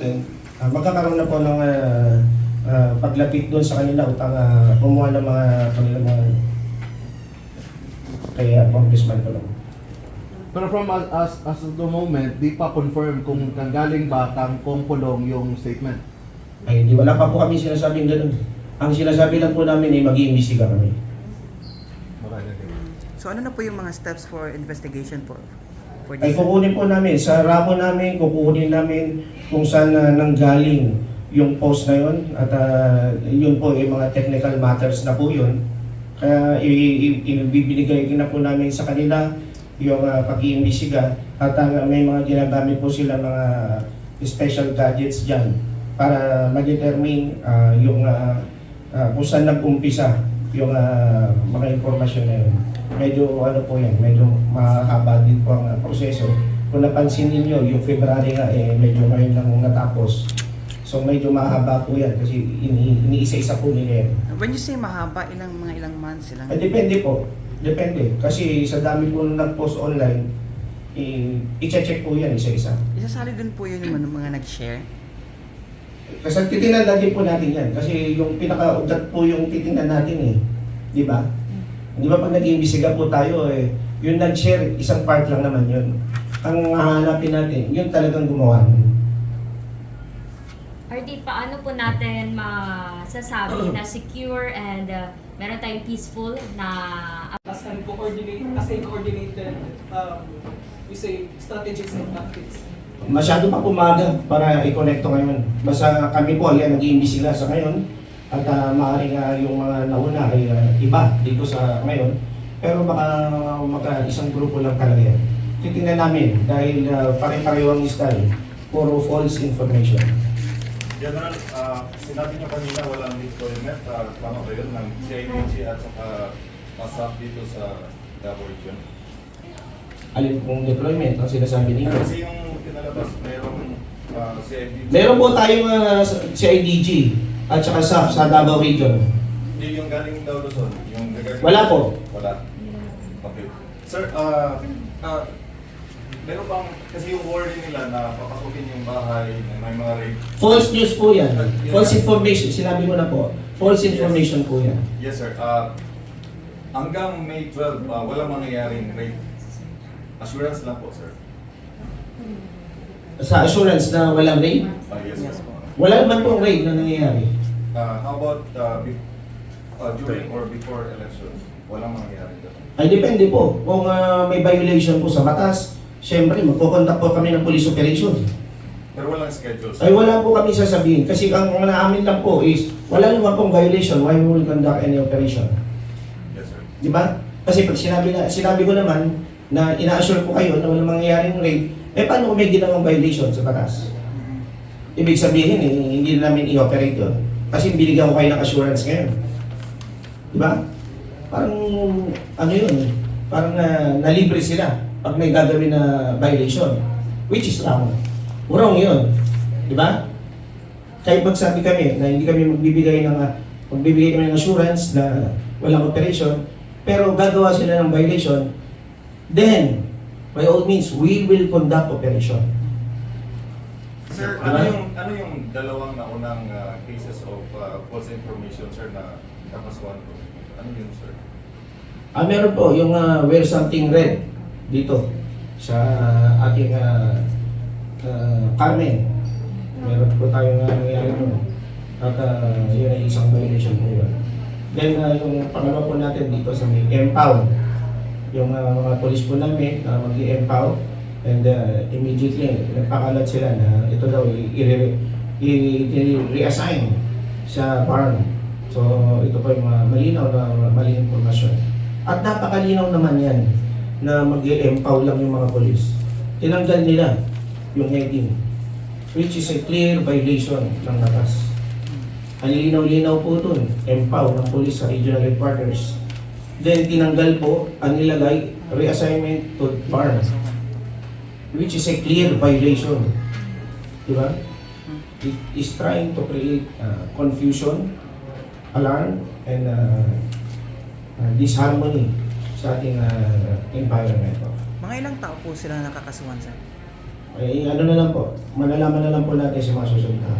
Ah, magkakaroon na po ng ah, ah, paglapit doon sa kanila upang uh, kumuha ng mga kanilang mga kaya congressman ko lang. Pero from as, as, as of the moment, di pa confirm kung kanggaling ba kang kung kulong yung statement. Ay, hindi wala pa po kami sinasabing ganun. Ang sinasabi lang po namin ay mag-iimbestiga kami. So ano na po yung mga steps for investigation po? For Ay kukunin po namin, sa ramo namin, kukunin namin kung saan na nanggaling yung post na yun. At ah, yun po, yung mga technical matters na po yun. Kaya ibibigay na po namin sa kanila yung uh, pag-iimbestiga. At ah, may mga ginagamit po sila mga special gadgets dyan para ma-determine ah, yung ah, ah, kung saan nag-umpisa yung ah, mga informasyon na yun. Medyo ano po yan, medyo mahaba din po ang proseso. Kung napansin ninyo, yung February nga eh, medyo ngayon lang natapos. So medyo mahaba po yan kasi ini, iniisa-isa po nila yan. When you say mahaba, ilang mga ilang months, ilang... Eh, depende po. Depende. Kasi sa dami po nag-post online, i- i-check po yan isa-isa. Isasali din po yun yung mga, nag-share. Kasi titingnan natin po natin yan. Kasi yung pinaka-ugat po yung titingnan natin eh. Di ba? Di ba pag nag-iimbisiga po tayo eh, yung nag-share, isang part lang naman yun. Ang hahanapin natin, yun talagang gumawa. nun. RD, paano po natin masasabi na secure and uh, meron tayong peaceful na as an coordinate as a coordinated um, we say strategies and tactics. Masyado pa pumaga para i-connecto ngayon. Basta kami po, yan, nag-iimbisiga sa ngayon. At uh, maaaring ah, yung mga nauna ay ah, iba dito sa ngayon. Pero baka maka isang grupo lang talaga yan. Titingnan namin dahil uh, pare-pareho ang style. Puro false information. General, ah, sinabi niyo kanina walang deployment, uh, tama ba yun, ng CIDG at saka PASAP dito sa Davao Region? Alin pong deployment ang sinasabi ninyo? Kasi yung pinalabas, mayroong ah, CIDG. Meron po tayong uh, CIDG at saka SAF sa Davao Region. Hindi yung galing daw Luzon, yung regarding... Wala po. Wala. Okay. Sir, ah, ah, meron bang, kasi yung warning nila na papasukin yung bahay, na may mga raid. False news po yan. False information. Sinabi mo na po. False information po yan. Yes sir, Ah, hanggang May 12, ah, walang mangyayaring raid. Assurance lang po sir. Sa assurance na walang raid, Ah, yes, Yes sir. wala naman pong raid na nangyayari. Uh, how about uh, be- uh, during or before elections? Walang mangyayari doon. Ay depende po. Kung ah, may violation po sa batas, syempre magkukondak po kami ng police operation. Pero walang schedule. sir. Ay wala po kami sasabihin. Kasi ang ang naamin lang po is, wala naman pong violation, why we will conduct any operation. Yes sir. Di ba? Kasi pag sinabi, na, sinabi ko naman na ina-assure ko kayo na walang mangyayaring raid, eh paano kung may ginawang violation sa batas? Ibig sabihin, eh, hindi na namin i-operate yun. Kasi binigyan ko kayo ng assurance ngayon. Di ba? Parang, ano yun, parang uh, nalibre sila pag may gagawin na violation. Which is wrong. Wrong yun. Di ba? Kahit magsabi kami na hindi kami magbibigay ng ah, magbibigay kami ng assurance na walang operation, pero gagawa sila ng violation, then, by all means, we will conduct operation. Sir, ano yung ano yung dalawang naunang uh, cases of uh, false information sir na nakasuhan ko? Ano yun sir? Ah, meron po yung ah, wear something red dito sa ating ah, ah, Carmen. Meron po tayong uh, nangyari doon. At ah, yun ay isang violation po yun. Then ah, yung pangalawa po natin dito sa may empower. Yung ah, mga polis po namin na mag-i-empower and ah, immediately nagpakalat sila na ito daw i- i- i- sa farm. So ito po yung mga malinaw na maling informasyon. At napakalinaw naman yan na mag empower lang yung mga polis. Tinanggal nila yung heading which is a clear violation ng batas. Ang linaw-linaw po dun, empower ng polis sa regional headquarters. Then tinanggal po ang nilagay reassignment to farm which is a clear violation. Di ba? It is trying to create uh, confusion, alarm, and uh, uh, disharmony sa ating uh, environment. Mga ilang tao po sila nakakasuhan, sir? Eh, ano na lang po, malalaman na lang po natin sa mga susunod na.